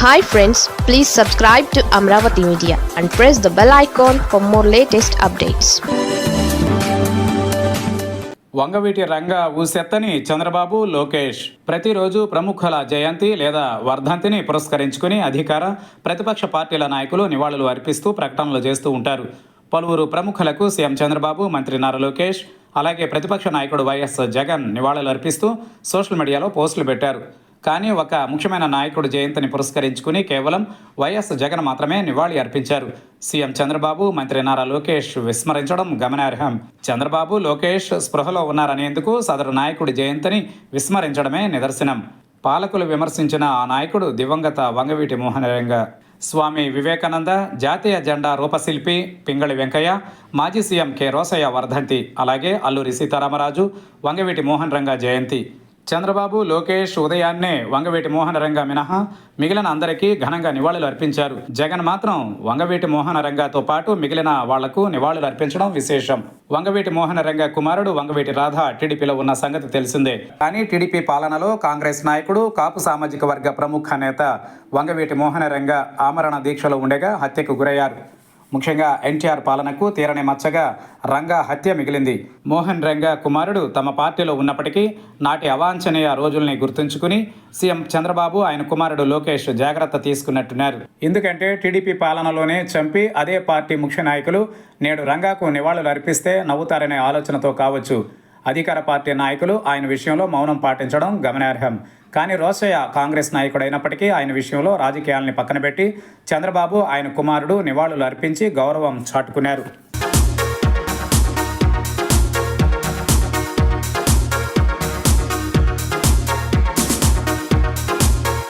Hi friends please subscribe to Amaravati media and press the bell icon for more latest updates Vangaveeti Ranga ఊసెత్తని Chandrababu Lokesh ప్రతిరోజు ప్రముఖుల జయంతి లేదా వర్ధంతిని పురస్కరించుకుని అధికార ప్రతిపక్ష పార్టీల నాయకులు నివాళులు అర్పిస్తూ ప్రకటనలు చేస్తూ ఉంటారు. పలువురు ప్రముఖులకు సీఎం చంద్రబాబు మంత్రి నారా లోకేష్ అలాగే ప్రతిపక్ష నాయకుడు వైఎస్ జగన్ నివాళులు అర్పిస్తూ సోషల్ మీడియాలో పోస్టులు పెట్టారు. కానీ ఒక ముఖ్యమైన నాయకుడు జయంతిని పురస్కరించుకుని కేవలం వైఎస్ జగన్ మాత్రమే నివాళి అర్పించారు. సీఎం చంద్రబాబు మంత్రి నారా లోకేష్ విస్మరించడం గమనార్హం. చంద్రబాబు లోకేష్ స్పృహలో ఉన్నారనేందుకు సదరు నాయకుడి జయంతిని విస్మరించడమే నిదర్శనం. పాలకులు విమర్శించిన ఆ నాయకుడు దివంగత వంగవీటి మోహనరంగ. స్వామి వివేకానంద జాతీయ జెండా రూపశిల్పి పింగళి వెంకయ్య మాజీ సీఎం కె రోసయ్య వర్ధంతి అలాగే అల్లూరి సీతారామరాజు వంగవీటి మోహన్ రంగ జయంతి. చంద్రబాబు లోకేష్ ఉదయాన్నే వంగవీటి మోహన రంగ మినహా మిగిలిన అందరికీ ఘనంగా నివాళులు అర్పించారు. జగన్ మాత్రం వంగవీటి మోహన రంగతో పాటు మిగిలిన వాళ్ళకు నివాళులు అర్పించడం విశేషం. వంగవీటి మోహన రంగ కుమారుడు వంగవీటి రాధ టీడీపీలో ఉన్న సంగతి తెలిసిందే. కానీ టీడీపీ పాలనలో కాంగ్రెస్ నాయకుడు కాపు సామాజిక వర్గ ప్రముఖ నేత వంగవీటి మోహన రంగ ఆమరణ దీక్షలో ఉండగా హత్యకు గురయ్యారు. ముఖ్యంగా ఎన్టీఆర్ పాలనకు తీరని మచ్చగా రంగా హత్య మిగిలింది. మోహన్ రంగా కుమారుడు తమ పార్టీలో ఉన్నప్పటికీ నాటి అవాంఛనీయ రోజుల్ని గుర్తుంచుకుని సీఎం చంద్రబాబు ఆయన కుమారుడు లోకేష్ జాగ్రత్త తీసుకున్నట్టున్నారు. ఎందుకంటే టీడీపీ పాలనలోనే చంపి అదే పార్టీ ముఖ్య నాయకులు నేడు రంగాకు నివాళులు అర్పిస్తే నవ్వుతారనే ఆలోచనతో కావచ్చు. అధికార పార్టీ నాయకులు ఆయన విషయంలో మౌనం పాటించడం గమనార్హం. కానీ రోసయ్య కాంగ్రెస్ నాయకుడైనప్పటికీ ఆయన విషయంలో రాజకీయాల్ని పక్కన పెట్టి చంద్రబాబు ఆయన కుమారుడు నివాళులు అర్పించి గౌరవం చాటుకున్నారు.